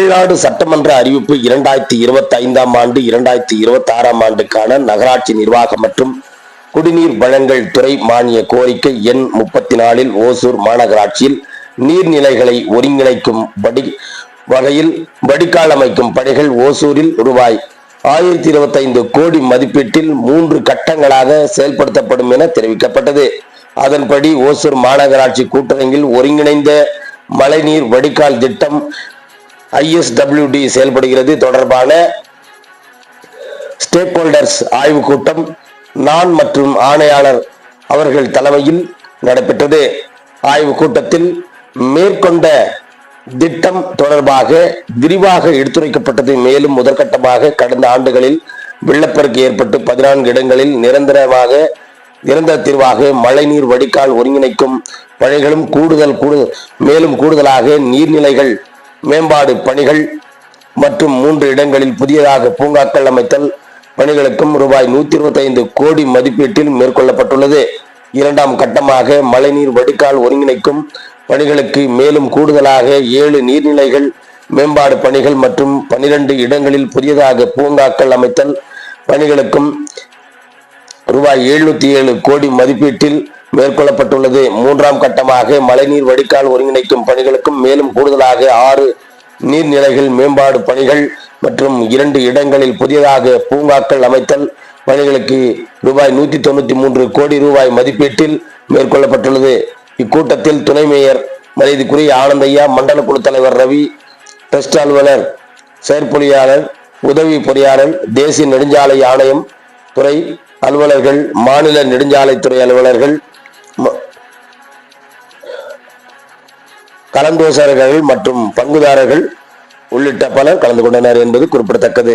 தமிழ்நாடு சட்டமன்ற அறிவிப்பு இரண்டாயிரத்தி இருபத்தி ஐந்தாம் ஆண்டு இரண்டாயிரத்தி இருபத்தி ஆறாம் ஆண்டுக்கான நகராட்சி நிர்வாகம் மற்றும் குடிநீர் வழங்கல் துறை மானிய கோரிக்கை எண் முப்பத்தி நாலில் ஓசூர் மாநகராட்சியில் நீர்நிலைகளை ஒருங்கிணைக்கும் படி வகையில் வடிகால் அமைக்கும் பணிகள் ஓசூரில் ரூபாய் ஆயிரத்தி இருபத்தைந்து கோடி மதிப்பீட்டில் மூன்று கட்டங்களாக செயல்படுத்தப்படும் என தெரிவிக்கப்பட்டது. அதன்படி ஓசூர் மாநகராட்சி கூட்டரங்கில் ஒருங்கிணைந்த மழைநீர் வடிகால் திட்டம் ஐஎஸ்டபிள்யூடி செயல்படுகிறது. தொடர்பான ஸ்டேக் ஹோல்டர்ஸ் ஆய்வுக் கூட்டம் நான் மற்றும் ஆணையாளர் அவர்கள் தலைமையில் நடைபெற்றது. ஆய்வுக் கூட்டத்தில் மேற்கொண்ட திட்டம் தொடர்பாக விரிவாக எடுத்துரைக்கப்பட்டது. மேலும் முதற்கட்டமாக கடந்த ஆண்டுகளில் வெள்ளப்பெருக்கு ஏற்பட்டு பதினான்கு இடங்களில் நிரந்தரமாக நிரந்தர தீர்வாக மழைநீர் வடிகால் ஒருங்கிணைக்கும் வழிகளும் கூடுதல் கூடு மேலும் கூடுதலாக நீர்நிலைகள் மேம்பாடு பணிகள் மற்றும் மூன்று இடங்களில் புதியதாக பூங்காக்கள் அமைத்தல் பணிகளுக்கும் ரூபாய் நூத்தி இருபத்தைந்து கோடி மதிப்பீட்டில் மேற்கொள்ளப்பட்டுள்ளது. இரண்டாம் கட்டமாக மழைநீர் வடிகால் ஒருங்கிணைக்கும் பணிகளுக்கு மேலும் கூடுதலாக ஏழு நீர்நிலைகள் மேம்பாடு பணிகள் மற்றும் பனிரெண்டு இடங்களில் புதியதாக பூங்காக்கள் அமைத்தல் பணிகளுக்கும் ரூபாய் எழுநூத்தி ஏழு கோடி மதிப்பீட்டில் மேற்கொள்ளப்பட்டுள்ளது. மூன்றாம் கட்டமாக மழைநீர் வடிகால் ஒருங்கிணைக்கும் பணிகளுக்கும் மேலும் கூடுதலாக ஆறு நீர்நிலைகள் மேம்பாடு பணிகள் மற்றும் இரண்டு இடங்களில் புதியதாக பூங்காக்கள் அமைத்தல் பணிகளுக்கு ரூபாய் நூத்தி தொண்ணூத்தி மூன்று கோடி ரூபாய் மதிப்பீட்டில் மேற்கொள்ளப்பட்டுள்ளது. இக்கூட்டத்தில் துணை மேயர் மரியாதைக்குரிய ஆனந்தையா மண்டல குழு தலைவர் ரவி டிரஸ்ட் அலுவலர் செயற்பொறியாளர் உதவி பொறியாளர் தேசிய நெடுஞ்சாலை ஆணையம் துறை அலுவலர்கள் மாநில நெடுஞ்சாலைத்துறை அலுவலர்கள் கலந்தோசகர்கள் மற்றும் பங்குதாரர்கள் உள்ளிட்ட பலர் கலந்து கொண்டனர் என்பது குறிப்பிடத்தக்கது.